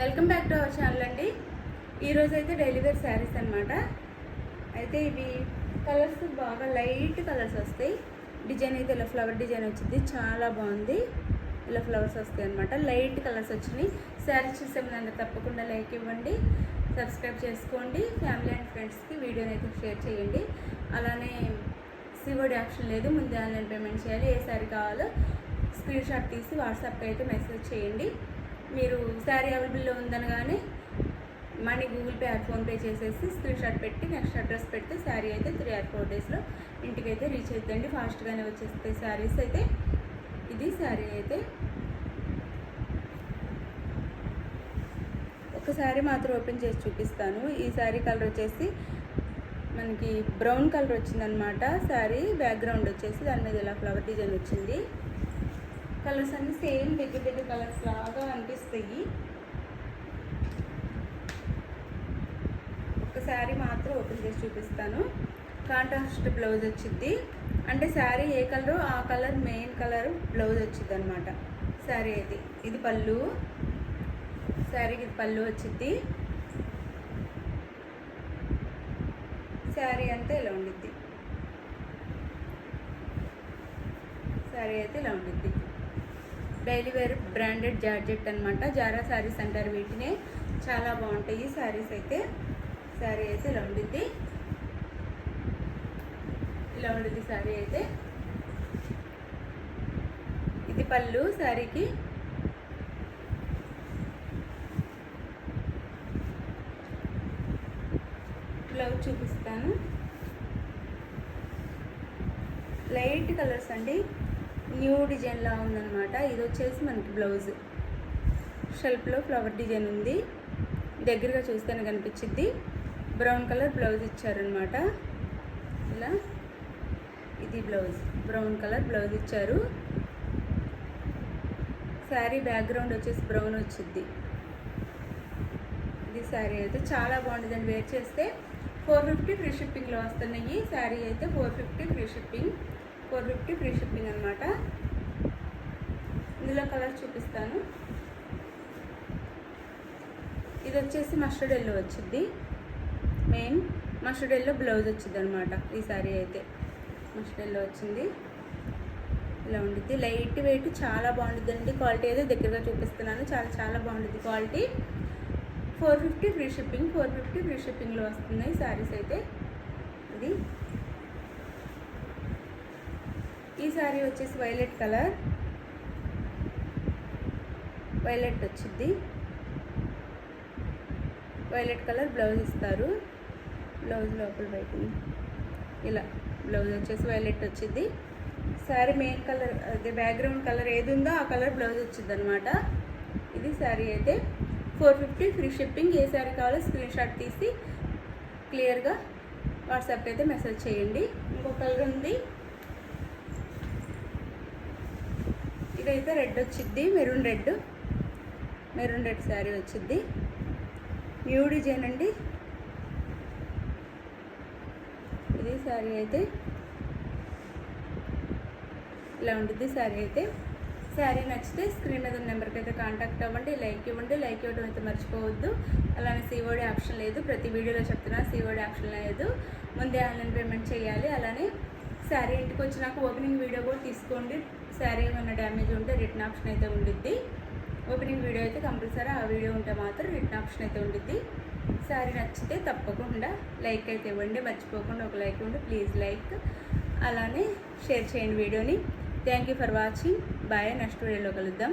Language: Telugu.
Welcome back to our channel అండి. ఈరోజు అయితే డైలీ వేర్ శారీస్ అనమాట అయితే ఇవి కలర్స్ బాగా లైట్ కలర్స్ వస్తాయి. డిజైన్ అయితే ఇలా ఫ్లవర్ డిజైన్ వచ్చింది. చాలా బాగుంది. ఇలా ఫ్లవర్స్ వస్తాయి అనమాట లైట్ కలర్స్ వచ్చినాయి. శారీస్ చూసే ముందు తప్పకుండా లైక్ ఇవ్వండి. సబ్స్క్రైబ్ చేసుకోండి. ఫ్యామిలీ అండ్ ఫ్రెండ్స్కి వీడియోని అయితే షేర్ చేయండి. అలానే సివోడి ఆప్షన్ లేదు. ముందే ఆన్లైన్ పేమెంట్ చేయాలి. ఏ శారీ కావాలో స్క్రీన్ షాట్ తీసి వాట్సాప్కి అయితే మెసేజ్ చేయండి. మీరు శారీ అవైలబుల్లో ఉందనగానే money Google Pay or PhonePe చేసేసి స్క్రీన్ షాట్ పెట్టి నెక్స్ట్ అడ్రస్ పెడితే శారీ అయితే త్రీ ఆర్ ఫోర్ డేస్లో ఇంటికి అయితే రీచ్ అవుతుందండి ఫాస్ట్గానే వచ్చేస్తాయి శారీస్ అయితే ఇది శారీ అయితే. ఒక శారీ మాత్రం ఓపెన్ చేసి చూపిస్తాను. ఈ శారీ కలర్ వచ్చేసి మనకి బ్రౌన్ కలర్ వచ్చిందనమాట. శారీ బ్యాక్గ్రౌండ్ వచ్చేసి దాని మీద ఇలా ఫ్లవర్ డిజైన్ వచ్చింది. కలర్స్ అన్ని సేమ్ పెద్ద పెద్ద కలర్స్ లాగా అనిపిస్తాయి. ఒక శారీ మాత్రం ఓపెన్ చేసి చూపిస్తాను. కాంట్రాస్ట్ బ్లౌజ్ వచ్చింది అంటే శారీ ఏ కలరు ఆ కలర్ మెయిన్ కలర్ బ్లౌజ్ వచ్చింది అనమాట శారీ అయితే ఇది పళ్ళు. శారీకి ఇది పళ్ళు వచ్చింది శారీ అంతా ఇలా ఉండిద్ది. శారీ అయితే ఇలా ఉండిద్ది. డైలీ వేర్ బ్రాండెడ్ జార్జెట్ అనమాట జారా శారీస్ అంటారు వీటినే. చాలా బాగుంటాయి శారీస్ అయితే. శారీ అయితే ఇలా ఉండిద్ది. ఇలా ఉండిద్ది శారీ అయితే. ఇది పళ్ళు శారీకి బ్లౌజ్ చూపిస్తాను. లైట్ కలర్స్ అండి. న్యూ డిజైన్లా ఉందన్నమాట. ఇది వచ్చేసి మనకి బ్లౌజ్. షెల్ఫ్లో ఫ్లవర్ డిజైన్ ఉంది. దగ్గరగా చూస్తేనే కనిపించింది బ్రౌన్ కలర్ బ్లౌజ్ ఇచ్చారనమాట ఇలా. ఇది బ్లౌజ్. బ్రౌన్ కలర్ బ్లౌజ్ ఇచ్చారు. శారీ బ్యాక్గ్రౌండ్ వచ్చేసి బ్రౌన్ వచ్చింది ఇది శారీ అయితే చాలా బాగుంటుంది అండి వేర్ చేస్తే ఫోర్ ఫిఫ్టీ ఫ్రీ షిప్పింగ్లో వస్తున్నాయి. శారీ అయితే four fifty free shipping. Four fifty free shipping అనమాట ఇందులో కలర్ చూపిస్తాను. ఇది వచ్చేసి మస్టర్డ్ ఎల్లో వచ్చింది మెయిన్ మస్టర్డ్ ఎల్లో బ్లౌజ్ వచ్చింది అనమాట ఈ సారీ అయితే మస్టర్డ్ ఎల్లో వచ్చింది. ఇలా ఉండిద్ది. లైట్ వెయిట్ చాలా బాగుంటుందండి క్వాలిటీ అయితే దగ్గరగా చూపిస్తున్నాను. చాలా చాలా బాగుంటుంది quality. Four fifty free shipping four fifty free షిప్పింగ్లో వస్తున్నాయి శారీస్ అయితే. ఇది ఈ శారీ వచ్చేసి వైలెట్ కలర్. వైలెట్ వచ్చింది. వైలెట్ కలర్ బ్లౌజ్ ఇస్తారు. బ్లౌజ్ లోపల బయట ఇలా బ్లౌజ్ వచ్చేసి వైలెట్ వచ్చింది. శారీ మెయిన్ కలర్ అదే బ్యాక్గ్రౌండ్ కలర్ ఏది ఉందో ఆ కలర్ బ్లౌజ్ వచ్చింది అనమాట ఇది శారీ అయితే ఫోర్ ఫిఫ్టీ ఫ్రీ షిప్పింగ్. ఏ శారీ కావాలో స్క్రీన్ షాట్ తీసి క్లియర్గా వాట్సాప్కి అయితే మెసేజ్ చేయండి. ఇంకో కలర్ ఉంది ఇదైతే రెడ్ వచ్చింది maroon red. Maroon red sari వచ్చింది న్యూ డిజైన్ అండి. ఇది శారీ అయితే. ఇలా ఉంటుంది శారీ అయితే. శారీ నచ్చితే స్క్రీన్ మీద ఉన్న నెంబర్కి అయితే కాంటాక్ట్ అవ్వండి. లైక్ ఇవ్వండి. లైక్ ఇవ్వడం అయితే మర్చిపోవద్దు. అలానే సీఓడి ఆప్షన్ లేదు. ప్రతి వీడియోలో చెప్తున్నా సీఓడి ఆప్షన్ లేదు. ముందే ఆన్లైన్ పేమెంట్ చేయాలి. అలానే శారీ ఇంటికి వచ్చినాక ఓపెనింగ్ వీడియో కూడా తీసుకోండి. శారీ ఏమైనా డ్యామేజ్ ఉంటే రిటర్న్ ఆప్షన్ అయితే ఉండిద్ది. ఓపెనింగ్ వీడియో అయితే కంపల్సరీ ఆ వీడియో ఉంటే మాత్రం రిటర్న్ ఆప్షన్ అయితే ఉండిద్ది. శారీ నచ్చితే తప్పకుండా లైక్ అయితే ఇవ్వండి. మర్చిపోకుండా ఒక లైక్ ఇవ్వండి. ప్లీజ్ లైక్ అలానే షేర్ చేయండి వీడియోని thank you for watching bye next వీడియోలో కలుద్దాం.